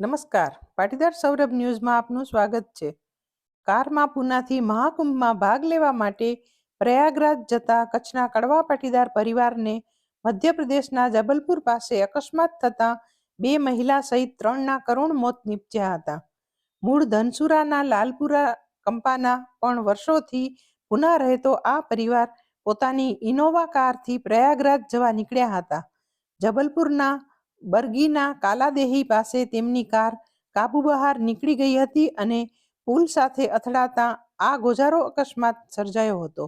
નમસ્કાર. પાટીદાર સૌરભ ન્યૂઝમાં આપનું સ્વાગત છે. કારમાં, પૂનાથી મહાકુંભમાં ભાગ લેવા માટે પ્રયાગરાજ જતા કચ્છના કડવા પાટીદાર પરિવારને મધ્યપ્રદેશના જબલપુર પાસે અકસ્માત થતાં બે મહિલા સહિત ત્રણના કરુણ મોત નીપજ્યા હતા. મૂળ ધનસુરાના લાલપુરા કંપાના પણ વર્ષોથી પુના રહેતો આ પરિવાર પોતાની ઇનોવા કારથી પ્રયાગરાજ જવા નીકળ્યા હતા. જબલપુરના બરગીના કાલાદેહી પાસે તેમની કાર કાબુ બહાર નીકળી ગઈ હતી અને પુલ સાથે અથડાતા આ ગોજારો અકસ્માત સર્જાયો હતો.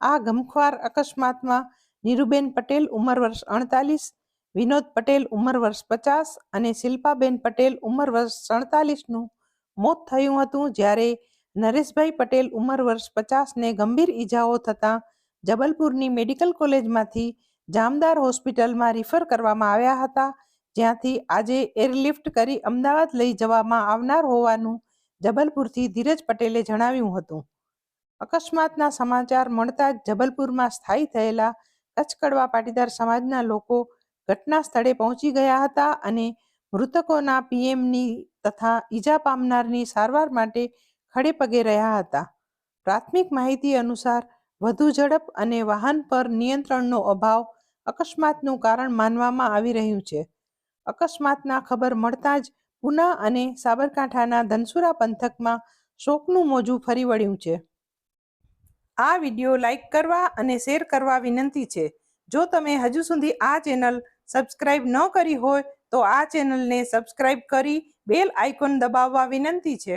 આ ગમખ્વાર અકસ્માતમાં નીરુબેન પટેલ ઉંમર વર્ષ અડતાલીસ, વિનોદ પટેલ ઉંમર વર્ષ પચાસ અને શિલ્પાબેન પટેલ ઉંમર વર્ષ સડતાલીસનું મોત થયું હતું જ્યારે નરેશભાઈ પટેલ ઉંમર વર્ષ પચાસને ગંભીર ઈજાઓ થતાં જબલપુરની મેડિકલ કોલેજમાંથી જામદાર હોસ્પિટલમાં રિફર કરવામાં આવ્યા હતા. જ્યાંથી આજે એરલિફ્ટ કરી અમદાવાદ લઈ જવામાં આવનાર હોવાનું જબલપુરથી ધીરજ પટેલે જણાવ્યું હતું. અકસ્માતના સમાચાર મળતા જ જબલપુરમાં સ્થાયી થયેલા કચ્છકડવા પાટીદાર સમાજના લોકો ઘટના સ્થળે પહોંચી ગયા હતા અને મૃતકોના પીએમની તથા ઈજા પામનારની સારવાર માટે ખડે પગે રહ્યા હતા. પ્રાથમિક માહિતી અનુસાર વધુ ઝડપ અને વાહન પર નિયંત્રણનો અભાવ અકસ્માતનું કારણ માનવામાં આવી રહ્યું છે. અકસ્માતના ખબર મળતા જ પુના અને સાબરકાંઠાના ધનસુરા પંથકમાં શોકનું મોજું ફરી વળ્યું છે. આ વિડિયો લાઈક કરવા અને શેર કરવા વિનંતી છે. જો તમે હજુ સુધી આ ચેનલ સબસ્ક્રાઇબ ન કરી હોય, તો આ ચેનલને સબસ્ક્રાઇબ કરી બેલ આઇકોન દબાવવા વિનંતી છે.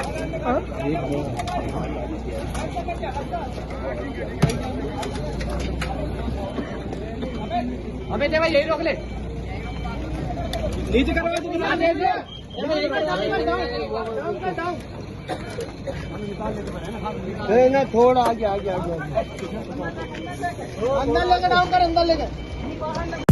अबे दे भाई यही रोक ले। नीचे करो तो ना थोड़ा आगे आगे आगे। अंदर लेकर डाउन कर अंदर लेकर